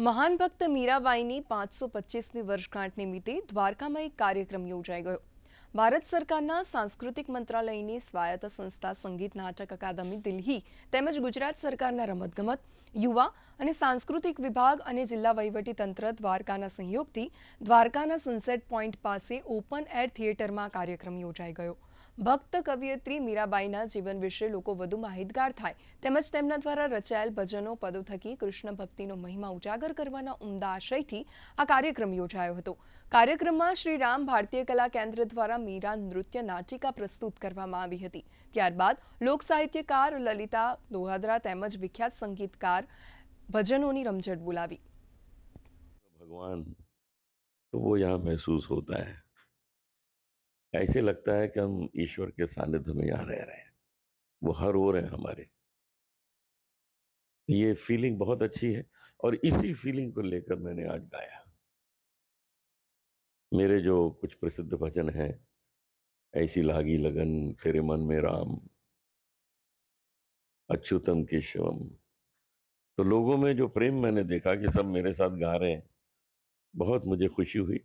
મહાન ભક્ત મીરાબાઈની પાંચસો પચીસમી વર્ષગાંઠ નિમિત્તે દ્વારકામાં એક કાર્યક્રમ યોજાઈ ગયો. ભારત સરકારના સાંસ્કૃતિક મંત્રાલયની સ્વાયત્ત સંસ્થા સંગીત નાટક અકાદમી દિલ્હી તેમજ ગુજરાત સરકારના રમતગમત, યુવા અને સાંસ્કૃતિક વિભાગ અને જિલ્લા તંત્ર દ્વારકાના સહયોગથી દ્વારકાના સનસેટ પોઈન્ટ પાસે ઓપન એર થિયેટરમાં કાર્યક્રમ યોજાઈ ગયો. ભક્ત કવિયત્રી મીરાબાઈના જીવન વિશે લોકો વધુ માહિતગાર થાય, તેમજ તેમના દ્વારા રચાયેલ ભજનો પદો થકી કૃષ્ણ ભક્તિનો મહિમા ઉજાગર કરવાના ઉમદા આશયથી આ કાર્યક્રમ યોજાયો હતો. કાર્યક્રમમાં શ્રી રામ ભારતીય કલા કેન્દ્ર દ્વારા મીરા નૃત્ય નાટિકા પ્રસ્તુત કરવામાં આવી હતી. ત્યારબાદ લોક સાહિત્યકાર લલિતા દોહાદરા તેમજ વિખ્યાત સંગીતકાર ભજનોની રમઝટ બોલાવી. ભગવાન, તો વો યહાં મહેસૂસ હોતા હૈ. ऐसे लगता है कि हम ईश्वर के सानिध्य में यहाँ रह रहे हैं। वो हर ओर है हमारे। ये फीलिंग बहुत अच्छी है और इसी फीलिंग को लेकर मैंने आज गाया। मेरे जो कुछ प्रसिद्ध भजन हैं, ऐसी लागी लगन, तेरे मन में राम, अच्युतम केशवम तो लोगों में जो प्रेम मैंने देखा कि सब मेरे साथ गा रहे हैं, बहुत मुझे खुशी हुई।